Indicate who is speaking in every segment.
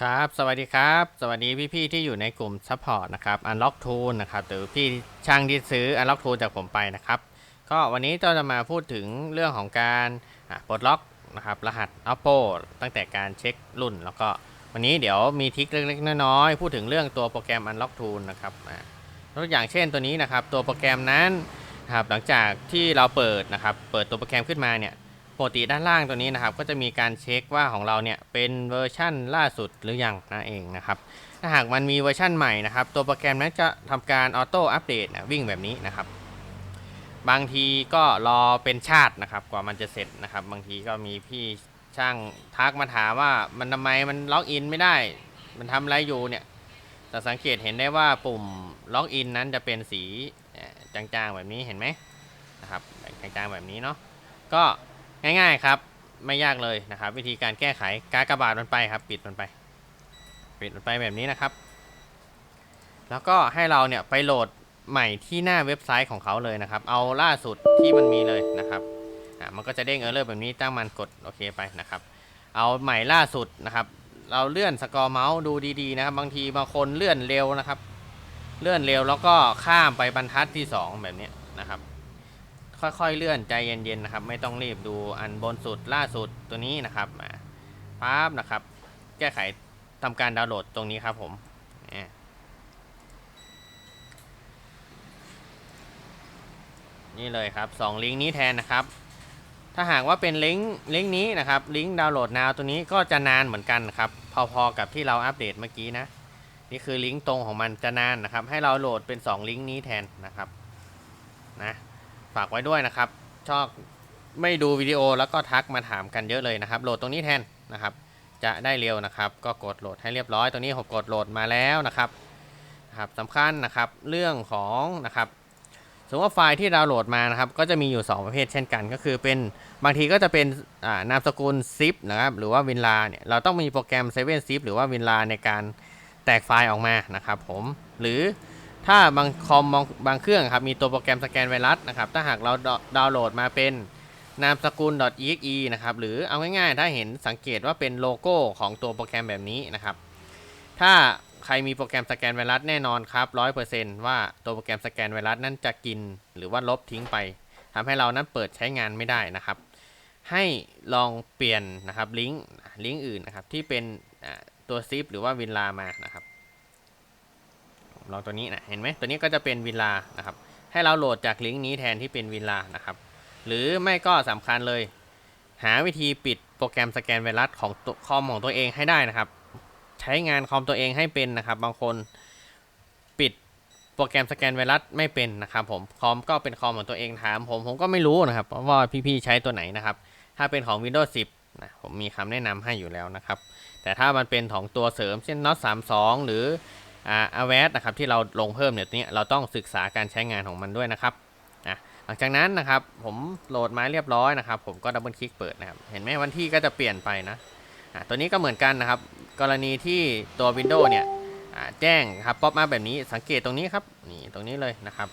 Speaker 1: ครับสวัสดีครับ สวัสดีพี่ๆที่อยู่ในกลุ่ม Support นะครับ Unlock Tool นะครับหรือพี่ช่างที่ซื้อ Unlock Tool จากผมไปนะครับ ก็วันนี้เราจะมาพูดถึงเรื่องของการปลดล็อกนะครับรหัส Oppo ตั้งแต่การเช็ครุ่น แล้วก็วันนี้เดี๋ยวมีทริคเล็กๆน้อยๆพูดถึงเรื่องตัวโปรแกรม Unlock Tool นะครับตัวอย่างเช่นตัวนี้นะครับ ตัวโปรแกรมนั้นนะครับหลังจากที่เราเปิดนะครับ เปิดตัวโปรแกรมขึ้นมาเนี่ย ปกติด้านล่างตัวนี้นะครับ ก็จะมีการเช็คว่าของเราเนี่ยเป็นเวอร์ชั่นล่าสุดหรือยังนั่นเองนะครับ ถ้าหากมันมีเวอร์ชั่นใหม่นะครับ ตัวโปรแกรมนั้นจะทำการออโต้อัปเดตนะวิ่งแบบนี้นะครับ บางทีก็รอเป็นชาตินะครับ กว่ามันจะเสร็จนะครับ บางทีก็มีพี่ช่างทักมาถามว่ามันทำไมมันล็อกอินไม่ได้ มันทำอะไรอยู่เนี่ยแต่สังเกตเห็นได้ว่าปุ่มล็อกอินนั้นจะเป็นสีจางๆแบบนี้เห็นไหมนะครับจางๆแบบนี้เนาะก็ ง่ายๆครับ ไม่ยากเลยนะครับ วิธีการแก้ไขกากบาทมันไปครับ ปิดมันไป ปิดมันไปแบบนี้นะครับ แล้วก็ให้เราเนี่ยไปโหลดใหม่ที่หน้าเว็บไซต์ของเขาเลยนะครับ เอาล่าสุดที่มันมีเลยนะครับอ่ามันก็จะเด้งเออร์เลอร์แบบนี้ตั้งมันกดโอเคไปนะครับ เอาใหม่ล่าสุดนะครับ เราเลื่อนสกอร์เมาส์ดูดีๆนะครับ บางทีบางคนเลื่อนเร็วนะครับ เลื่อนเร็วแล้วก็ข้ามไปบรรทัดที่สองแบบนี้นะครับ ค่อยๆเลื่อนใจเย็นๆนะครับ ไม่ต้องรีบดูอันบนสุดล่าสุดตัวนี้นะครับาปั๊บนะครับ แก้ไขทำการดาวน์โหลดตรงนี้ครับผมนี่เลยครับสองลิงก์นี้แทนนะครับ ถ้าหากว่าเป็นลิงก์ลิงก์นี้นะครับลิงก์ดาวน์โหลดนาวตัวนี้ก็จะนานเหมือนกันครับ พอๆกับที่เราอัปเดตเมื่อกี้นะ นี่คือลิงก์ตรงของมันจะนานนะครับ ให้เราโหลดเป็น 2 ลิงก์นี้แทนนะครับ ฝากไว้ด้วยนะครับ ชอบไม่ดูวิดีโอแล้วก็ทักมาถามกันเยอะเลยนะครับ โหลดตรงนี้แทนนะครับ จะได้เร็วนะครับ ก็กดโหลดให้เรียบร้อย ตรงนี้ผมกดโหลดมาแล้วนะครับนะครับสำคัญนะครับเรื่องของนะครับสมมติว่าไฟล์ที่ดาวน์โหลดมานะครับ ก็จะมีอยู่ 2 ประเภทเช่นกัน ก็คือเป็นบางทีก็จะเป็นนามสกุล zip นะครับหรือว่าวินลาเนี่ยเราต้องมีโปรแกรม7 zip หรือว่าวินลาในการแตกไฟล์ออกมานะครับผมหรือ ถ้าบางคอมบางบางเครื่องครับมีตัวโปรแกรมสแกนไวรัสนะครับ ถ้าหากเราดาวน์โหลดมาเป็นนามสกุล .exe นะครับหรือเอาง่ายๆ ถ้าเห็นสังเกตว่าเป็นโลโก้ของตัวโปรแกรมแบบนี้นะครับ ถ้าใครมีโปรแกรมสแกนไวรัสแน่นอนครับ100%ว่าตัวโปรแกรมสแกนไวรัสนั้นจะกิน หรือว่าลบทิ้งไปทำให้เรานั้นเปิดใช้งานไม่ได้นะครับ ให้ลองเปลี่ยนนะครับลิงก์ลิงก์อื่นนะครับที่เป็นตัวซิปหรือว่าวินลามานะครับ ลองตัวนี้นะเห็นไหมตัวนี้ก็จะเป็นวินลานะครับ ให้เราโหลดจากลิงก์นี้แทนที่เป็นวินลานะครับ หรือไม่ก็สำคัญเลย หาวิธีปิดโปรแกรมสแกนไวรัสของคอมของตัวเองให้ได้นะครับ ใช้งานคอมตัวเองให้เป็นนะครับ บางคนปิดโปรแกรมสแกนไวรัสไม่เป็นนะครับผมคอมก็เป็นคอมของตัวเองถามผมผมก็ไม่รู้นะครับเพราะว่าพี่ๆใช้ตัวไหนนะครับ ถ้าเป็นของ Windows 10นะผมมีคำแนะนำให้อยู่แล้วนะครับ แต่ถ้ามันเป็นของตัวเสริมเช่น Not 32 หรือ อ่าอเวสนะครับที่เราลงเพิ่มเนี่ยตัวนี้เราต้องศึกษาการใช้งานของมันด้วยนะครับอะหลังจากนั้นนะครับผมโหลดมาเรียบร้อยนะครับ ผมก็ดับเบิลคลิกเปิดนะครับ เห็นไหมวันที่ก็จะเปลี่ยนไปนะอะตัวนี้ก็เหมือนกันนะครับ กรณีที่ตัว Windows เนี่ยอ่าแจ้งครับป๊อปมาแบบนี้สังเกตตรงนี้ครับนี่ตรงนี้เลยนะครับ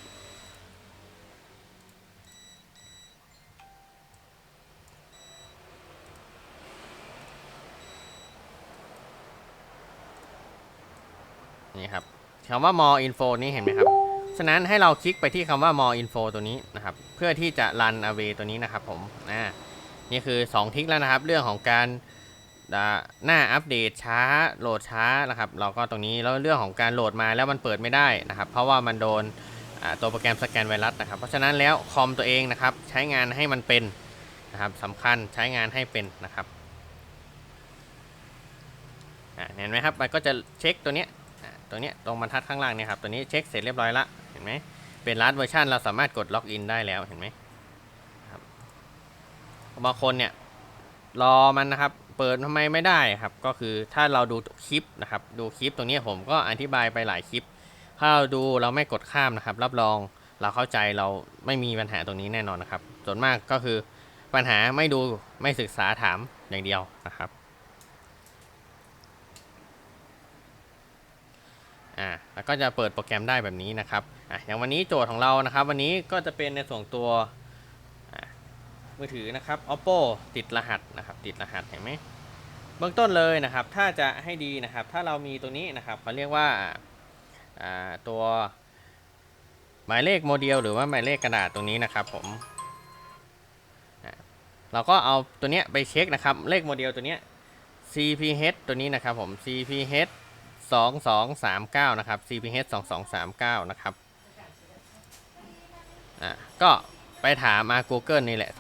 Speaker 1: นี่ครับคำว่า more info นี่เห็นไหมครับ ฉะนั้นให้เราคลิกไปที่คำว่า more info ตัวนี้นะครับ เพื่อที่จะ run away ตัวนี้นะครับผมอ่านี่คือ 2 ทิกแล้วนะครับ เรื่องของการหน้าอัปเดตช้าโหลดช้านะครับเราก็ตรงนี้แล้วเรื่องของการโหลดมาแล้วมันเปิดไม่ได้นะครับ เพราะว่ามันโดนตัวโปรแกรมสแกนไวรัสนะครับ เพราะฉะนั้นแล้วคอมตัวเองนะครับ ใช้งานให้มันเป็นนะครับสำคัญใช้งานให้เป็นนะครับเห็นไหมครับมันก็จะเช็คตัวเนี้ย ตัวเนี้ยตรงบรรทัดข้างล่างเนี่ยครับตัวนี้เช็คเสร็จเรียบร้อยละเห็นไหมเป็นรัดเวอร์ชันเราสามารถกดล็อกอินได้แล้วเห็นไหมครับบางคนเนี่ยรอมันนะครับ เปิดทำไมไม่ได้ครับ ก็คือถ้าเราดูคลิปนะครับ ดูคลิปตรงนี้ผมก็อธิบายไปหลายคลิป ถ้าเราดูเราไม่กดข้ามนะครับ รับรองเราเข้าใจเราไม่มีปัญหาตรงนี้แน่นอนนะครับ ส่วนมากก็คือปัญหาไม่ดูไม่ศึกษาถามอย่างเดียวนะครับ อ่าแล้วก็จะเปิดโปรแกรมได้แบบนี้นะครับอะอย่างวันนี้โจทย์ของเรานะครับ วันนี้ก็จะเป็นในส่วนตัวมือถือนะครับ oppo ติดรหัสนะครับ ติดรหัสเห็นไหมเบื้องต้นเลยนะครับ ถ้าจะให้ดีนะครับ ถ้าเรามีตัวนี้นะครับเขาเรียกว่าอ่าตัวหมายเลขโมเดล หรือว่าหมายเลขกระดาษตรงนี้นะครับผมเราก็เอาตัวเนี้ยไปเช็คนะครับ เลขโมเดลตัวเนี้ย CPH ตัวนี้นะครับผม CPH 2239 นะครับ CPH 2239 นะครับ อะก็ไปถามมา Google นี่แหละ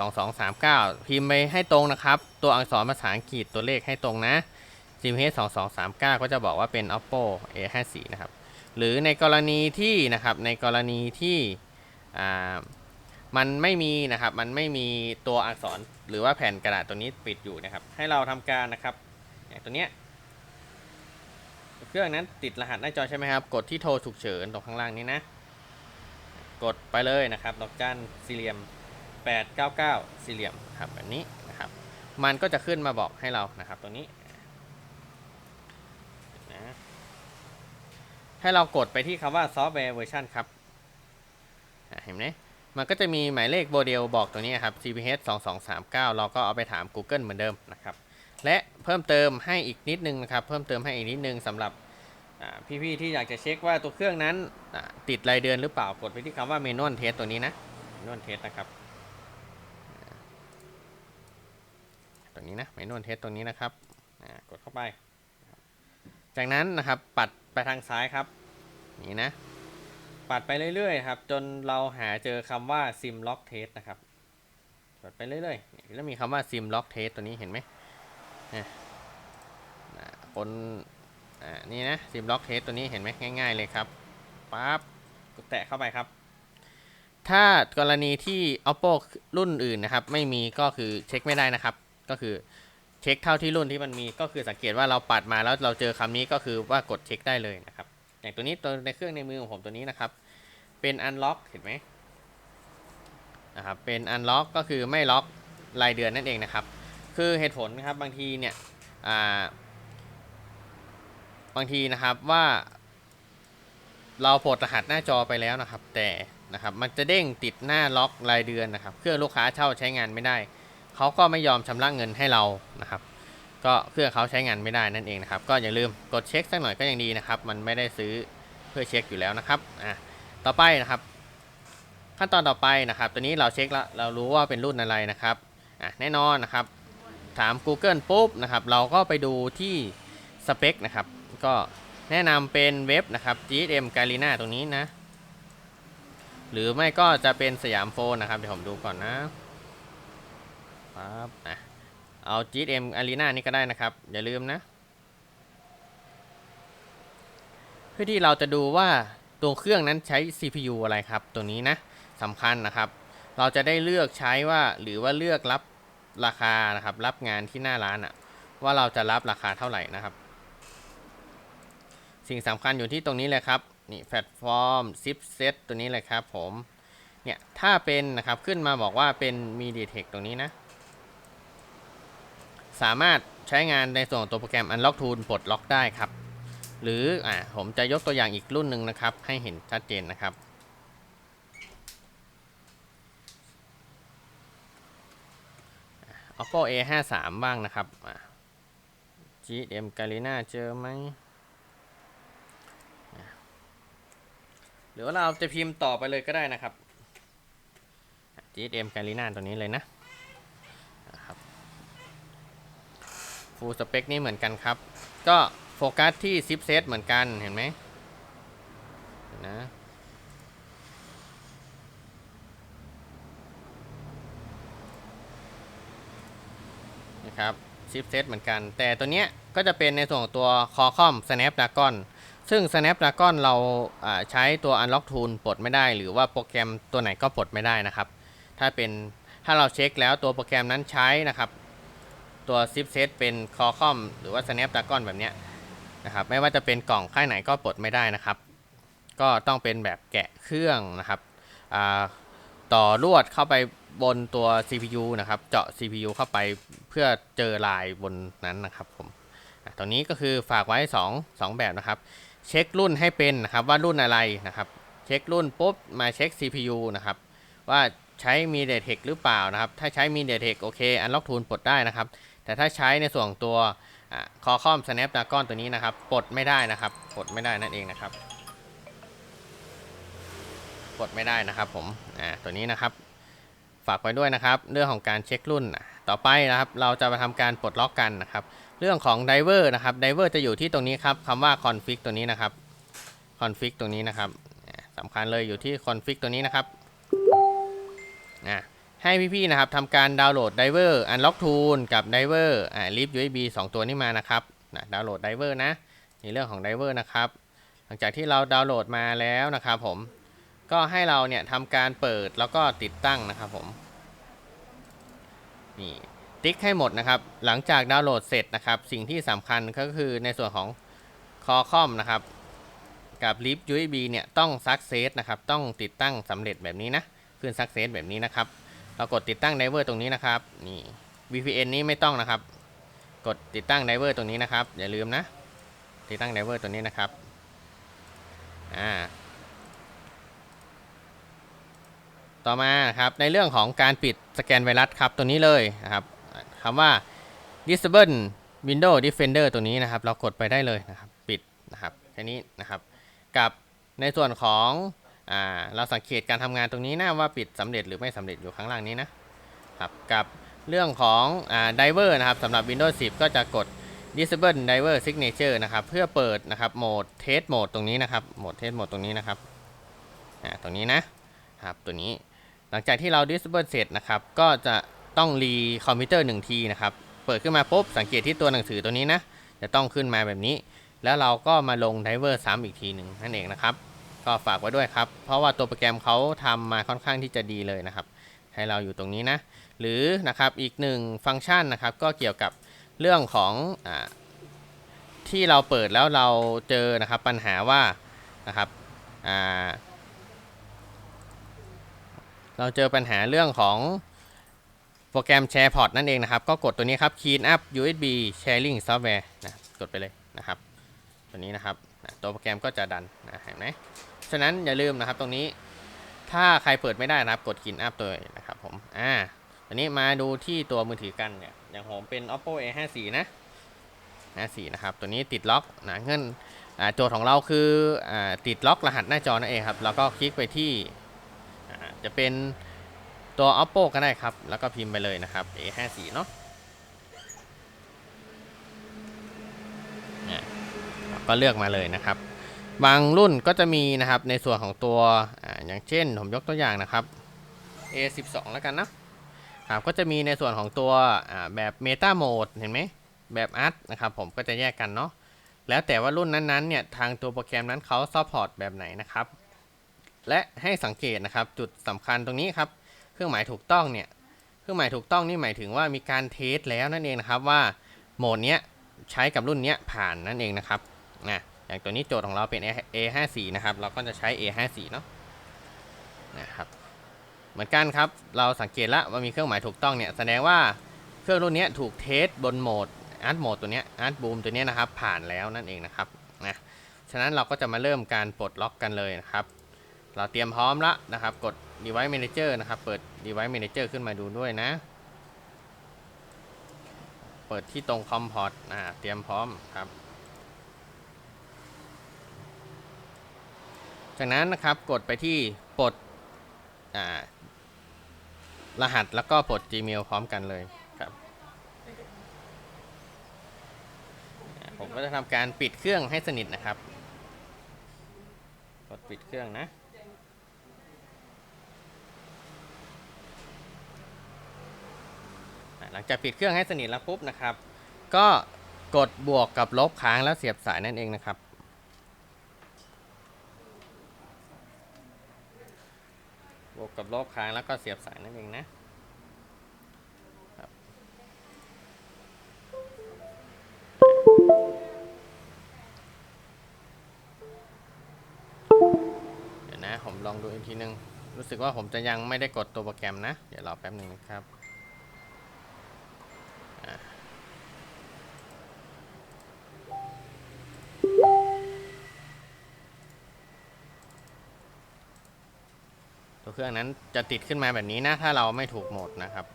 Speaker 1: 2239 พิมพ์ไปให้ตรงนะครับ ตัวอักษรภาษาอังกฤษตัวเลขให้ตรงนะ CPH 2239 ก็จะบอกว่าเป็น Oppo A54 นะครับ หรือในกรณีที่นะครับ ในกรณีที่ อ่ามันไม่มีนะครับ มันไม่มีตัวอักษรหรือว่าแผ่นกระดาษตัวนี้ปิดอยู่นะครับ ให้เราทำการนะครับ อย่างตัวเนี้ย เครื่องนั้นติดรหัสหน้าจอใช่ไหมครับ กดที่โทรฉุกเฉินตรงข้างล่างนี้นะ กดไปเลยนะครับ ดอกจันสี่เหลี่ยม 899 สี่เหลี่ยมครับแบบนี้นะครับ มันก็จะขึ้นมาบอกให้เรานะครับตรงนี้นะให้เรากดไปที่คำว่าซอฟต์แวร์เวอร์ชันครับเห็นไหมมันก็จะมีหมายเลขโมเดลบอกตัวนี้ครับ CPH 2239 เราก็เอาไปถาม Google เหมือนเดิมนะครับ และ พิ่มเติมให้อีกนิดนึงนะครับ เพิ่มเติมให้อีกนิดนึงสำหรับพี่ๆที่อยากจะเช็คว่าตัวเครื่องนั้นติดรายเดือนหรือเปล่ากดไปที่คำว่าเมนวลเทสตัวนี้นะเมนวลเทสนะครับตัวนี้นะเมนวลเทสตัวนี้นะครับกดเข้าไป จากนั้นนะครับปัดไปทางซ้ายครับนี่นะปัดไปเรื่อยๆครับจนเราหาเจอคำว่า sim lock test นะครับปัดไปเรื่อยๆแล้วมีคำว่า sim lock test ตัวนี้เห็นไหม คนอ่านี่นะซิมล็อกเทสตัวนี้เห็นไหมง่าย ๆ เลยครับปั๊บกดแตะเข้าไปครับ ถ้ากรณีที่ oppo รุ่นอื่นนะครับ ไม่มีก็คือเช็คไม่ได้นะครับ ก็คือเช็คเท่าที่รุ่นที่มันมีก็คือสังเกตว่าเราปัดมาแล้วเราเจอคำนี้ก็คือว่ากดเช็คได้เลยนะครับ อย่างตัวนี้ตัวในเครื่องในมือของผมตัวนี้นะครับ เป็น unlock เห็นไหมนะครับเป็น unlock ก็คือไม่ล็อกรายเดือนนั่นเองนะครับ คือเหตุผลนะครับบางทีเนี่ยอ่า บางทีนะครับว่า เราปลดรหัสหน้าจอไปแล้วนะครับ แต่นะครับมันจะเด้งติดหน้าล็อกรายเดือนนะครับ เครื่องลูกค้าเช่าใช้งานไม่ได้ เขาก็ไม่ยอมชำระเงินให้เรานะครับ ก็เครื่องเขาใช้งานไม่ได้นั่นเองนะครับ ก็อย่าลืมกดเช็คสักหน่อยก็ยังดีนะครับ มันไม่ได้ซื้อเพื่อเช็คอยู่แล้วนะครับอะต่อไปนะครับ ขั้นตอนต่อไปนะครับ ตัวนี้เราเช็คแล้วเรารู้ว่าเป็นรุ่นอะไรนะครับอะแน่นอนนะครับ ถาม Google ปุ๊บนะครับ เราก็ไปดูที่สเปคนะครับ ก็แนะนำเป็นเว็บนะครับ GSM g a l i n a ตรงนี้นะ หรือไม่ก็จะเป็นสยามโฟนนะครับ เดี๋ยวผมดูก่อนนะปั๊บอะเอา GSM Arena นี่ก็ได้นะครับ อย่าลืมนะ เพื่อที่เราจะดูว่าตัวเครื่องนั้นใช้ CPU อะไรครับ ตัวนี้นะสำคัญนะครับ เราจะได้เลือกใช้ว่าหรือว่าเลือกรับราคานะครับ รับงานที่หน้าร้านอะว่าเราจะรับราคาเท่าไหร่นะครับ สิ่งสำคัญอยู่ที่ตรงนี้เลยครับนี่แพลตฟอร์มซิปเซตตัวนี้เลยครับผมเนี่ยถ้าเป็นนะครับขึ้นมาบอกว่าเป็น MediaTek ตรงนี้นะ สามารถใช้งานในส่วนของตัวโปรแกรม Unlock Tool ปลดล็อกได้ครับ หรืออ่าผมจะยกตัวอย่างอีกรุ่นหนึ่งนะครับ ให้เห็นชัดเจนนะครับ oppo a 5 3บ้างนะครับ GM g a l i n a เจอไหมอะ หรือว่าเราจะพิมพ์ต่อไปเลยก็ได้นะครับอะ GM g a l i n a ตัวนี้เลยนะนะครับ full spec นี่เหมือนกันครับ ก็โฟกัสที่ zip set เหมือนกันเห็นไหมนะนะครับชิปเซตเหมือนกัน แต่ตัวเนี้ยก็จะเป็นในส่วนของตัว Qualcomm Snapdragon ซึ่ง Snapdragon เราใช้ตัว Unlock Tool ปลดไม่ได้ หรือว่าโปรแกรมตัวไหนก็ปลดไม่ได้นะครับ ถ้าเป็นถ้าเราเช็คแล้วตัวโปรแกรมนั้นใช้นะครับ ตัวชิปเซตเป็น Qualcomm หรือว่า Snapdragon แบบนี้นะครับ ไม่ว่าจะเป็นกล่องค่ายไหนก็ปลดไม่ได้นะครับ ก็ต้องเป็นแบบแกะเครื่องนะครับต่อลวดเข้าไปบนตัว CPU นะครับ เจาะ CPU เข้าไปเพื่อเจอลายบนนั้นนะครับผมตัวนี้ก็คือฝากไว้ 2 2 แบบนะครับ เช็ครุ่นให้เป็นนะครับว่ารุ่นอะไรนะครับ เช็ครุ่นปุ๊บมาเช็ค CPU นะครับว่าใช้ MediaTek หรือเปล่านะครับ ถ้าใช้ MediaTek โอเค Unlock Tool ปลดได้นะครับ แต่ถ้าใช้ในส่วนตัวคอคอม Snapdragon ตัวนี้นะครับปลดไม่ได้นะครับปลดไม่ได้นั่นเองนะครับปลดไม่ได้นะครับผมอ่าตัวนี้นะครับ ฝากไว้ด้วยนะครับ เรื่องของการเช็ครุ่น ต่อไปนะครับ เราจะมาทำการปลดล็อกกันนะครับ เรื่องของไดเวอร์นะครับไดเวอร์จะอยู่ที่ตรงนี้ครับคำว่า config ตัวนี้นะครับ config ตรงนี้นะครับสำคัญเลยอยู่ที่ config ตัวนี้นะครับให้พี่ๆนะครับทำการดาวน์โหลดไดเวอร์ unlock tool กับไดเวอร์อ่า lib usb 2 ตัวนี้มานะครับนะดาวน์โหลดไดเวอร์นะในเรื่องของไดเวอร์นะครับ หลังจากที่เราดาวน์โหลดมาแล้วนะครับผมก็ให้เราเนี่ยทำการเปิดแล้วก็ติดตั้งนะครับผมนี่ ติ๊กให้หมดนะครับ หลังจากดาวน์โหลดเสร็จนะครับ สิ่งที่สำคัญก็คือในส่วนของคอคอมนะครับ กับ lib usb เนี่ยต้อง success นะครับ ต้องติดตั้งสำเร็จแบบนี้นะ ขึ้น success แบบนี้นะครับ เรากดติดตั้งไดเวอร์ตรงนี้นะครับ นี่ VPN นี้ไม่ต้องนะครับ กดติดตั้งไดเวอร์ตรงนี้นะครับ อย่าลืมนะ ติดตั้งไดเวอร์ตัวนี้นะครับ อ่าต่อมาครับในเรื่องของการปิดสแกนไวรัสครับตัวนี้เลยนะครับ คำว่า disable window defender ตัวนี้นะครับ เรากดไปได้เลยนะครับปิดนะครับแค่นี้นะครับ กับในส่วนของอเราสังเกตการทำงานตรงนี้นะว่าปิดสำเร็จหรือไม่สำเร็จอยู่ข้างล่างนี้นะครับกับเรื่องของอ่า diver นะครับสำหรับ Windows 10 ก็จะกด disable diver signature นะครับ เพื่อเปิดนะครับโหมด test mode ตรงนี้นะครับโหมด test mode ตรงนี้นะครับตรงนี้นะครับตัวนี้หลังจากที่เรา disable เสร็จนะครับ ก็จะ ต้องรีคอมพิวเตอร์หนึ่งทีนะครับ เปิดขึ้นมาปุ๊บสังเกตที่ตัวหนังสือตัวนี้นะ จะต้องขึ้นมาแบบนี้ แล้วเราก็มาลงไดเวอร์ซ้ำอีกทีหนึ่งนั่นเองนะครับ ก็ฝากไว้ด้วยครับ เพราะว่าตัวโปรแกรมเขาทำมาค่อนข้างที่จะดีเลยนะครับ ให้เราอยู่ตรงนี้นะ หรือนะครับอีกหนึ่งฟังก์ชันนะครับ ก็เกี่ยวกับเรื่องของอที่เราเปิดแล้วเราเจอนะครับปัญหาว่านะครับเราเจอปัญหาเรื่องของ โปรแกรม SharePod นั่นเองนะครับ ก็กดตัวนี้ครับ Clean up USB Sharing Software นะกดไปเลยนะครับ ตัวนี้นะครับนะตัวโปรแกรมก็จะดันนะเห็นไหมฉะนั้นอย่าลืมนะครับตรงนี้ถ้าใครเปิดไม่ได้นะครับ กด Clean up ตัวนะครับผมอ่าตัวนี้มาดูที่ตัวมือถือกันเนี่ยอย่างผมเป็น Oppo A54 นะ54นะครับตัวนี้ติดล็อกนะเงื่อนโจทย์ของเราคืออติดล็อกรหัสหน้าจอนั่นเองครับแล้วก็คลิกไปที่จะเป็น ตัว oppo ก็ได้ครับ แล้วก็พิมพ์ไปเลยนะครับ a54 เนาะก็เลือกมาเลยนะครับ บางรุ่นก็จะมีนะครับในส่วนของตัวออย่างเช่น ผมยกตัวอย่างนะครับ a12 แล้วกันนะครับก็จะมีในส่วนของตัวแบบ meta mode เห็นไหมแบบ art นะครับผมก็จะแยกกันเนาะแล้วแต่ว่ารุ่นนั้นๆเนี่ยทางตัวโปรแกรมนั้นเขา support แบบไหนนะครับ และให้สังเกตนะครับจุดสำคัญตรงนี้ครับ เครื่องหมายถูกต้องเนี่ยเครื่องหมายถูกต้องนี่หมายถึงว่ามีการเทสแล้วนั่นเองนะครับว่าโหมดเนี้ยใช้กับรุ่นเนี้ยผ่านนั่นเองนะครับนะอย่างตัวนี้โจทย์ของเราเป็น A54 นะครับ เราก็จะใช้ A54 เนาะนะครับเหมือนกันครับ เราสังเกตแล้วว่ามีเครื่องหมายถูกต้องเนี่ยแสดงว่าเครื่องรุ่นนี้ถูกเทสบนโหมดอาร์ตโหมดตัวนี้อาร์ตบูมตัวนี้นะครับ ผ่านแล้วนั่นเองนะครับนะฉะนั้นเราก็จะมาเริ่มการปลดล็อกกันเลยนะครับ เราเตรียมพร้อมล้วนะครับ กด device manager นะครับ เปิด device manager ขึ้นมาดูด้วยนะ เปิดที่ตรง com port อ่า เตรียมพร้อมครับ จากนั้นนะครับ กดไปที่ปลดอ่ารหัสแล้วก็ปลด gmail พร้อมกันเลยครับ ผมก็จะทำการปิดเครื่องให้สนิทนะครับ กดปิดเครื่องนะ อะ หลังจากปิดเครื่องให้สนิทแล้วปุ๊บนะครับ ก็กดบวกกับลบค้างแล้วเสียบสายนั่นเองนะครับ บวกกับลบค้างแล้วก็เสียบสายนั่นเองนะเดี๋ยวนะผมลองดูอีกทีนึง รู้สึกว่าผมจะยังไม่ได้กดตัวโปรแกรมนะ เดี๋ยวรอแป๊บหนึ่งนะครับ เครื่องนั้นจะติดขึ้นมาแบบนี้นะ ถ้าเราไม่ถูกโหมดนะครับ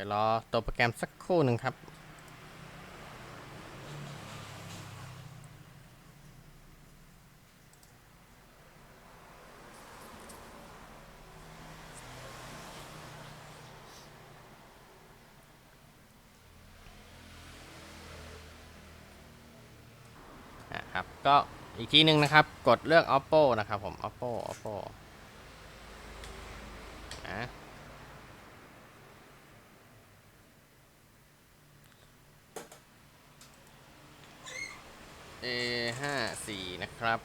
Speaker 1: ดี๋ยวรอตัวโปรแกรมสักครู่หนึ่งครับอะครับ ก็อีกทีหนึ่งนะครับ กดเลือก oppo นะครับผม oppo oppo นะ A ห้าสี่นะ ครับ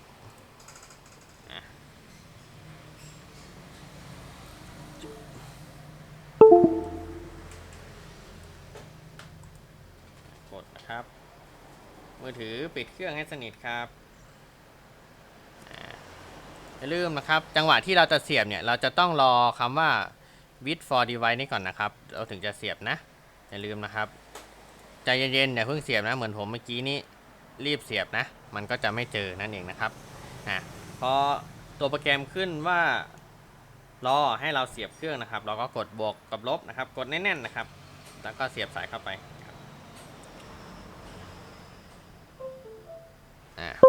Speaker 1: กดนะครับ มือถือปิดเครื่องให้สนิทครับอ่าอย่าลืมนะครับ จังหวะที่เราจะเสียบเนี่ย เราจะต้องรอคำว่า with for device นี่ก่อนนะครับ เราถึงจะเสียบนะ อย่าลืมนะครับ ใจเย็นๆอย่าเพิ่งเสียบนะ เหมือนผมเมื่อกี้นี้ รีบเสียบนะ มันก็จะไม่เจอนั่นเองนะครับนะพอตัวโปรแกรมขึ้นว่ารอให้เราเสียบเครื่องนะครับ เราก็กดบวกกับลบนะครับ กดแน่นๆนะครับ แล้วก็เสียบสายเข้าไป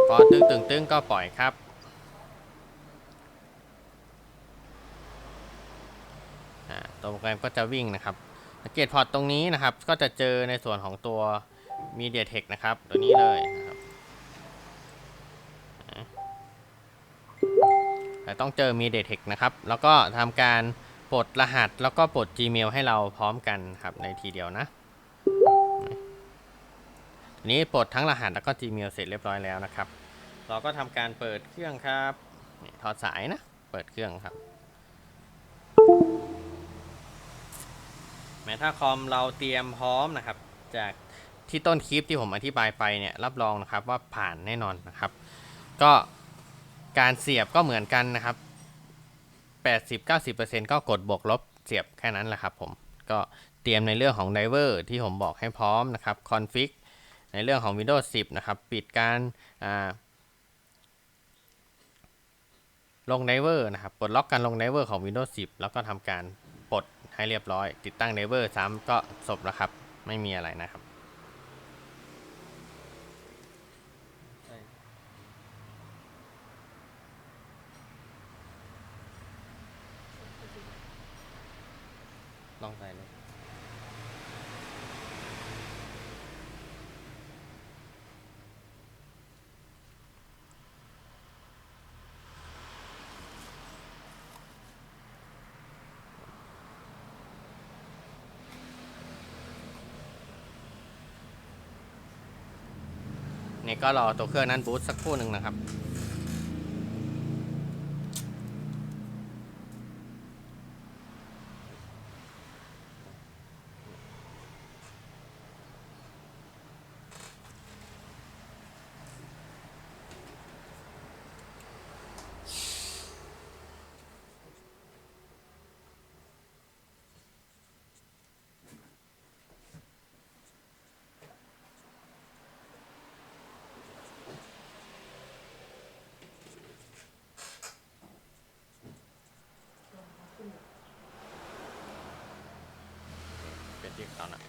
Speaker 1: พอตึงตึงตึงก็ปล่อยครับ ตัวโปรแกรมก็จะวิ่งนะครับสังเกตพอร์ตตรงนี้นะครับ ก็จะเจอในส่วนของตัว MediaTek นะครับ ตัวนี้เลยนะครับแต่ต้องเจอ MediaTek นะครับ แล้วก็ทำการปลดรหัสแล้วก็ปลด Gmail ให้เราพร้อมกันครับในทีเดียวนะทีนี้ปลดทั้งรหัสแล้วก็ Gmail เสร็จเรียบร้อยแล้วนะครับ เราก็ทำการเปิดเครื่องครับถอดสายนะ เปิดเครื่องครับ แม้ถ้าคอมเราเตรียมพร้อมนะครับ จาก ที่ต้นคลิปที่ผมอธิบายไปเนี่ยรับรองนะครับว่าผ่านแน่นอนนะครับ ก็การเสียบก็เหมือนกันนะครับ 80-90%ก็กดบวกลบเสียบแค่นั้นแหละครับผมก็เตรียมในเรื่องของไดเวอร์ที่ผมบอกให้พร้อมนะครับคอนฟิกในเรื่องของ Windows 10 นะครับ ปิดการาลงไดเวอร์นะครับปลดล็อกการลงไดเวอร์ของ Windows 10 แล้วก็ทำการปลดให้เรียบร้อย ติดตั้งไดเวอร์ซ้ำก็จบแล้วครับ ไม่มีอะไรนะครับ นี่ก็รอตัวเครื่องนั้นบูตสักครู่หนึ่งนะครับ เป็นที่เขานะ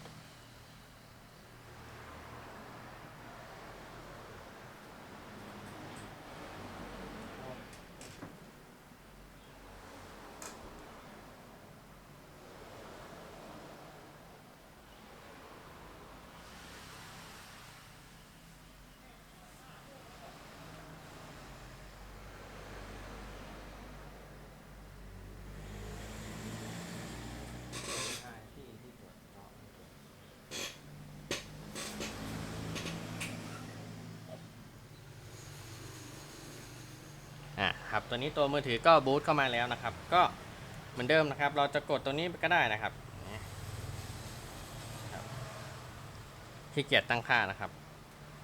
Speaker 1: อะครับ ตัวนี้ตัวมือถือก็บูตเข้ามาแล้วนะครับ ก็เหมือนเดิมนะครับ เราจะกดตัวนี้ก็ได้นะครับนี่ครับขี้เกียจตั้งค่านะครับ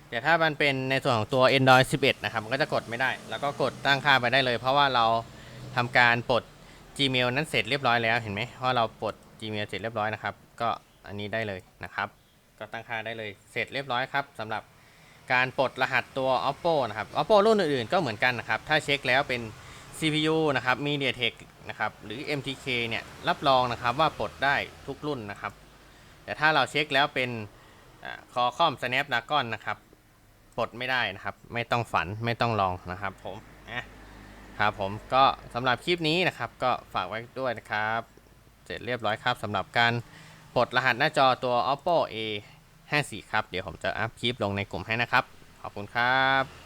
Speaker 1: แต่ถ้ามันเป็นในส่วนของตัว Android 11 นะครับ มันก็จะกดไม่ได้ แล้วก็กดตั้งค่าไปได้เลย เพราะว่าเราทำการปลด Gmail นั้นเสร็จเรียบร้อยแล้วเห็นไหมว่าเราปลด Gmail เสร็จเรียบร้อยนะครับ ก็อันนี้ได้เลยนะครับ ก็ตั้งค่าได้เลยเสร็จเรียบร้อยครับสำหรับ การปลดรหัสตัว oppo นะครับ oppo รุ่นอื่นๆก็เหมือนกันนะครับ ถ้าเช็คแล้วเป็น CPU นะครับ MediaTek นะครับ หรือ MTK เนี่ย รับรองนะครับว่าปลดได้ทุกรุ่นนะครับ แต่ถ้าเราเช็คแล้วเป็นคอคอม Snapdragon นะครับ ปลดไม่ได้นะครับ ไม่ต้องฝัน ไม่ต้องลองนะครับผมนะครับผม ก็สำหรับคลิปนี้นะครับ ก็ฝากไว้ด้วยนะครับ เสร็จเรียบร้อยครับสำหรับการปลดรหัสหน้าจอตัว oppo a 5 4 ครับ เดี๋ยวผมจะอัพคลิปลงในกลุ่มให้นะครับ ขอบคุณครับ